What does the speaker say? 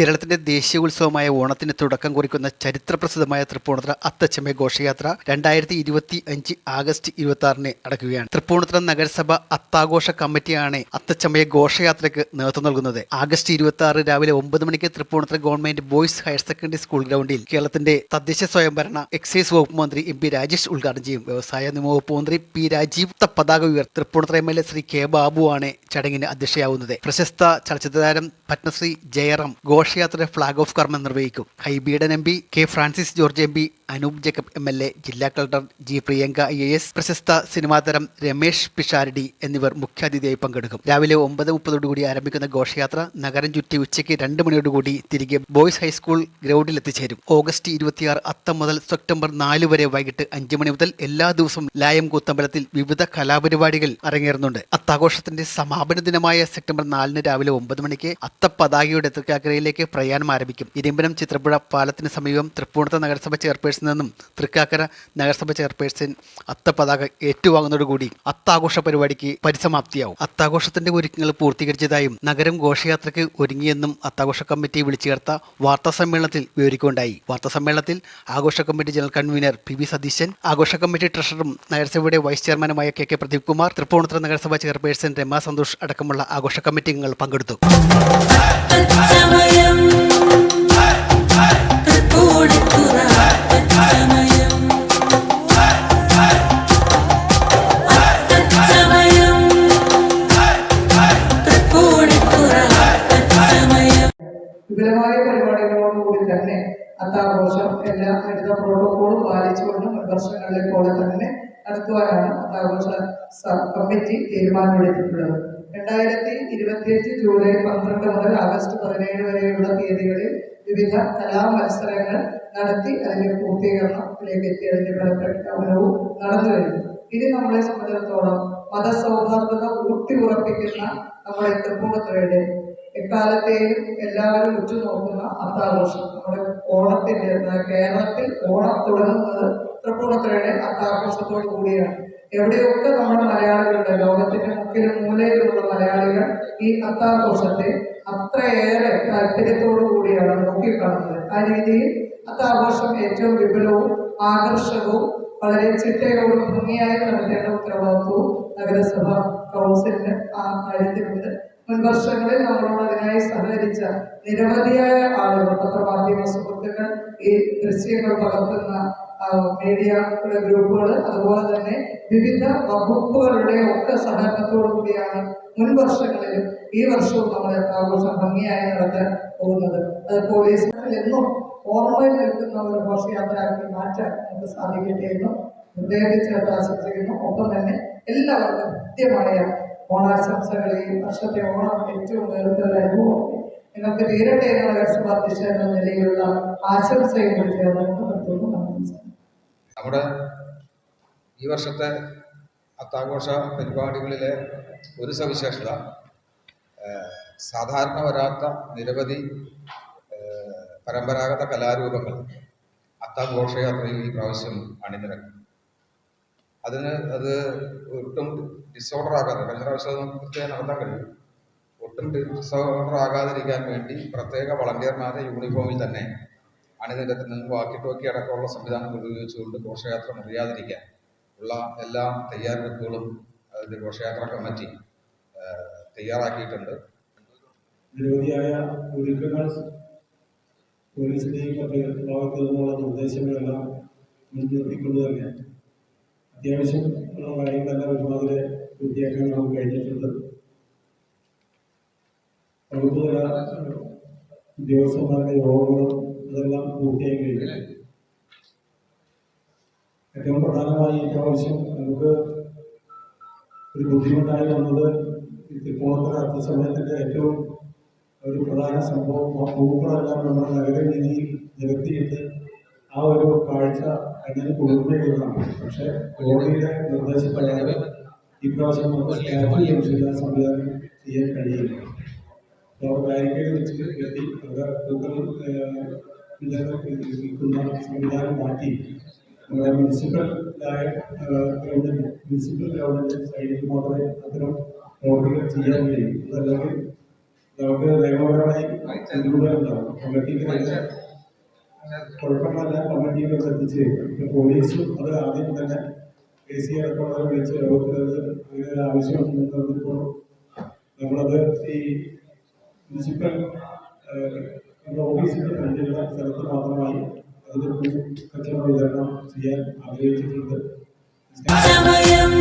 കേരളത്തിന്റെ ദേശീയ ഉത്സവമായ ഓണത്തിന് തുടക്കം കുറിക്കുന്ന ചരിത്രപ്രസിദ്ധമായ തൃപ്പൂണിത്തുറ അത്തച്ചമയ ഘോഷയാത്ര രണ്ടായിരത്തി ഇരുപത്തി അഞ്ച് ആഗസ്റ്റ് ഇരുപത്തി ആറിന് നടക്കുകയാണ് തൃപ്പൂണിത്തുറ നഗരസഭ അത്താഘോഷ കമ്മിറ്റിയാണ് അത്തച്ചമയ ഘോഷയാത്രയ്ക്ക് നേതൃത്വം നൽകുന്നത്. ആഗസ്റ്റ് ഇരുപത്തി ആറ് രാവിലെ ഒമ്പത് മണിക്ക് Thrippunithura government boys higher secondary school ഗ്രൗണ്ടിൽ കേരളത്തിന്റെ തദ്ദേശ സ്വയംഭരണ എക്സൈസ് വകുപ്പ് മന്ത്രി എം പി രാജേഷ് ഉദ്ഘാടനം ചെയ്യും. വ്യവസായ നിയമ വകുപ്പ് മന്ത്രി പി രാജീവ് പതാക ഉയർ Thrippunithura M L A Shri K ബാബുവാണ് ചടങ്ങിന് അധ്യക്ഷയാവുന്നത്. പ്രശസ്ത ചലച്ചിത്ര താരം പത്മശ്രീ ജയറാം ഘോഷയാത്ര ഫ്ളാഗ് ഓഫ് കർമ്മം നിർവഹിക്കും. Hibi Eden M P K Francis George M P Anoop Jacob M L A ജില്ലാ collector G Priyanka I S പ്രശസ്ത സിനിമാ താരം രമേഷ് പിഷാരടി എന്നിവർ മുഖ്യാതിഥിയായി പങ്കെടുക്കും. രാവിലെ ഒമ്പത് മുപ്പതോടുകൂടി ആരംഭിക്കുന്ന ഘോഷയാത്ര നഗരം ചുറ്റി ഉച്ചയ്ക്ക് രണ്ട് മണിയോടുകൂടി തിരികെ ബോയ്സ് ഹൈസ്കൂൾ ഗ്രൗണ്ടിൽ എത്തിച്ചേരും. ഓഗസ്റ്റ് ഇരുപത്തിയാറ് അത്തം മുതൽ സെപ്റ്റംബർ നാല് വരെ വൈകിട്ട് അഞ്ച് മണി മുതൽ എല്ലാ ദിവസവും ലായം കൂത്തമ്പലത്തിൽ വിവിധ കലാപരിപാടികൾ അരങ്ങേറുന്നുണ്ട്. അത്താഘോഷത്തിന്റെ സമാപന ദിനമായ സെപ്റ്റംബർ നാലിന് രാവിലെ ഒമ്പത് മണിക്ക് അത്തപ്പതാകയുടെ തൃക്കാക്കരയിലേക്ക് പ്രയാണം ആരംഭിക്കും. ഇരിമ്പനം ചിത്രപ്പുഴ പാലത്തിന് സമീപം തൃപ്പൂണിത്തുറ നഗരസഭ ചെയർപേഴ്സൺ നിന്നും തൃക്കാക്കര നഗരസഭ ചെയർപേഴ്സൺ അത്തപതാക ഏറ്റുവാങ്ങുന്നതോടുകൂടി അത്താഘോഷ പരിപാടിക്ക് പരിസമാപ്തിയാവും. അത്താഘോഷത്തിന്റെ ഒരുക്കങ്ങൾ പൂർത്തീകരിച്ചതായും നഗരം ഘോഷയാത്രയ്ക്ക് ഒരുങ്ങിയെന്നും അത്താഘോഷ കമ്മിറ്റി വിളിച്ചു ചേർത്ത വാർത്താ സമ്മേളനത്തിൽ വിവരിക്കുകയുണ്ടായി. വാർത്താ സമ്മേളനത്തിൽ ആഘോഷ committee general convener P V Satheesan ആഘോഷ കമ്മിറ്റി ട്രഷററും നഗരസഭയുടെ വൈസ് ചെയർമാനുമായ കെ കെ പ്രദീപ് കുമാർ തൃപ്പൂണിത്തുറ നഗരസഭ ചെയർപേഴ്സൺ രമ സന്തോഷ് അടക്കമുള്ള ആഘോഷ കമ്മിറ്റി അംഗങ്ങൾ പങ്കെടുത്തു. തത്സമയം വിപുലമായ പരിപാടികളോടുകൂടി തന്നെ അത്താഘോഷം എല്ലാ എടുത്ത പ്രോട്ടോകോളും പാലിച്ചുകൊണ്ട് മുൻവർഷങ്ങളിലെ പോലെ തന്നെ നടത്തുവാനാണ് അത്താഘോഷ കമ്മിറ്റി തീരുമാനമെടുത്തിട്ടുള്ളത്. രണ്ടായിരത്തി ഇരുപത്തിയഞ്ച് ജൂലൈ പന്ത്രണ്ട് മുതൽ ആഗസ്റ്റ് പതിനേഴ് വരെയുള്ള തീയതികളിൽ വിവിധ കലാമത്സരങ്ങൾ നടത്തി അതിന്റെ പൂർത്തീകരണത്തിലേക്ക് എത്തി അതിന്റെ ഫലപ്രഖ്യാപനവും നടന്നു വരുന്നു. ഇത് നമ്മളെ സംബന്ധിച്ചിടത്തോളം മതസൗഹാർദ്ദത ഊട്ടി ഉറപ്പിക്കുന്ന നമ്മുടെ തൃപ്പൂണിത്തുറയുടെ എക്കാലത്തെയും എല്ലാവരും ഉറ്റുനോക്കുന്ന അത്താഘോഷം. നമ്മുടെ ഓണത്തിന്റെ കേരളത്തിൽ ഓണം തുടങ്ങുന്നത് തൃപ്പൂണിത്തുറയുടെ അത്താഘോഷത്തോടു കൂടിയാണ്. എവിടെയൊക്കെ നമ്മുടെ മലയാളികളുടെ ലോകത്തിന്റെ മുക്കിലും മൂലയിലുള്ള മലയാളികൾ ഈ അത്താഘോഷത്തെ അത്രയേറെ താല്പര്യത്തോടു കൂടിയാണ് നോക്കിക്കാണുന്നത്. ആ രീതിയിൽ അത്താഘോഷം ഏറ്റവും വിപുലവും ആകർഷകവും വളരെ ചിട്ടയോടും ഭംഗിയായി നടത്തേണ്ട ഉത്തരവാദിത്വവും നഗരസഭ കൗൺസിലിന് ആ കാര്യത്തിലുണ്ട്. മുൻവർഷങ്ങളിൽ നമ്മളോട് അതിനായി സഹകരിച്ച നിരവധിയായ ആളുകൾ പത്രമാധ്യമ സുഹൃത്തുക്കൾ ഈ ദൃശ്യങ്ങൾ പകർത്തുന്ന ആ, മീഡിയയുടെ ഗ്രൂപ്പുകൾ അതുപോലെ തന്നെ വിവിധ വകുപ്പുകളുടെ ഒക്കെ സഹകരണത്തോടു കൂടിയാണ് മുൻ വർഷങ്ങളിലും ഈ വർഷവും നമ്മൾ ആഘോഷം ഭംഗിയായി നടത്താൻ പോകുന്നത്. അത് പോലീസ് എന്നും ഓർമ്മയിൽ നിൽക്കുന്ന ഒരു ഘോഷയാത്രയാക്കി മാറ്റാൻ നമുക്ക് സാധിക്കട്ടെ എന്നും ഹൃദയത്തിൽ ആശംസിക്കുന്നു. ഒപ്പം തന്നെ എല്ലാവർക്കും കൃത്യമായ ഓണാശംസകൾ ഈ വർഷത്തെ ഓണം ഏറ്റവും നേരത്തെ അനുഭവം. നിങ്ങൾക്ക് തീരട്ടെ എന്ന നഗരസഭാ അധ്യക്ഷ എന്ന നിലയിലുള്ള ആശംസയും കൂടി ചേർന്ന് നിർത്തുന്നു നമസ്കാരം നമ്മുടെ ഈ വർഷത്തെ അത്താഘോഷ പരിപാടികളിലെ ഒരു സവിശേഷത സാധാരണ വരാത്ത നിരവധി പരമ്പരാഗത കലാരൂപങ്ങൾ അത്താഘോഷയാത്രയിൽ ഈ പ്രാവശ്യം അണിനിരക്കും അതിന് അത് ഒട്ടും ഡിസോർഡർ ആകാതെ കഴിഞ്ഞ പ്രാവശ്യം അത് നമുക്ക് നടത്താൻ കഴിയും ഒട്ടും ഡിസോർഡർ ആകാതിരിക്കാൻ വേണ്ടി പ്രത്യേക വളണ്ടിയർമാരെ യൂണിഫോമിൽ തന്നെ അണിനിരത്തുന്നതും വാക്കി ടോക്കി അടക്കമുള്ള സംവിധാനങ്ങൾ ഉപയോഗിച്ചുകൊണ്ട് ഘോഷയാത്ര മുറിയാതിരിക്കാൻ ഉള്ള എല്ലാ തയ്യാറെടുപ്പുകളും അതിന്റെ ഘോഷയാത്ര കമ്മിറ്റി തയ്യാറാക്കിയിട്ടുണ്ട്. നിരവധിയായ ഒരുക്കങ്ങൾ പോലീസിന്റെയും മറ്റ് നിർദ്ദേശങ്ങളെല്ലാം മുൻനിർത്തിക്കൊണ്ട് തന്നെ അത്യാവശ്യം ഉള്ള കാര്യങ്ങളെല്ലാം ഒരുമാതിരി പൂർത്തിയാക്കാൻ നമുക്ക് കഴിഞ്ഞിട്ടുണ്ട്. വകുപ്പുതല ഉദ്യോഗസ്ഥന്മാരുടെ യോഗങ്ങളും അതെല്ലാം പൂർത്തിയായി കഴിഞ്ഞു. ഏറ്റവും പ്രധാനമായി ഈ പ്രാവശ്യം നമുക്ക് ഒരു ബുദ്ധിമുട്ടായി വന്നത് ഈ അടുത്ത സമയത്തിന്റെ ഏറ്റവും ഒരു പ്രധാന സംഭവം ആ പൂക്കളെല്ലാം നമ്മുടെ നഗരവീതിയിൽ നിരത്തിയിട്ട് ആ ഒരു കാഴ്ച അങ്ങനെ കൊടുക്കുകയുള്ളതാണ് പക്ഷെ കോടതിയുടെ നിർദ്ദേശപ്രകാരം ഈ പ്രാവശ്യം നമുക്ക് സ്റ്റാച്യു ജംഗ്ഷനിലെ സംവിധാനം ചെയ്യാൻ കഴിയില്ല. അപ്പോൾ ബാരിക്കേഡ് വെച്ച് കെട്ടി അവർ പൂക്കൾ ഇതൊക്കെ വിൽക്കുന്ന സംവിധാനം മാറ്റി മുനിസിപ്പലായ ഗ്രൗണ്ടിൽ മുനിസിപ്പൽ ഗ്രൗണ്ടിന്റെ സൈഡിൽ മാത്രമേ അത്തരം റോഡുകൾ ചെയ്യാൻ കഴിയും അതല്ലെങ്കിൽ നമുക്ക് നിയമപരമായി ഇതിലൂടെ കമ്മിറ്റിക്ക് കുഴപ്പമില്ല കമ്മിറ്റിയിൽ ശ്രദ്ധിച്ച് പോലീസും അത് ആദ്യം തന്നെ കെ സി അടക്കമുള്ള വിളിച്ച് യോഗത്തിലത് അങ്ങനെ ആവശ്യമുണ്ടെന്നപ്പോൾ നമ്മളത് ഈ മുനിസിപ്പൽ നമ്മുടെ ഓഫീസിന്റെ ഫ്രണ്ടിലുള്ള സ്ഥലത്ത് മാത്രമായി അതിനെക്കുറിച്ച് കച്ചവട വിതരണം ചെയ്യാൻ ആഗ്രഹിച്ചിട്ടുണ്ട് സമയം.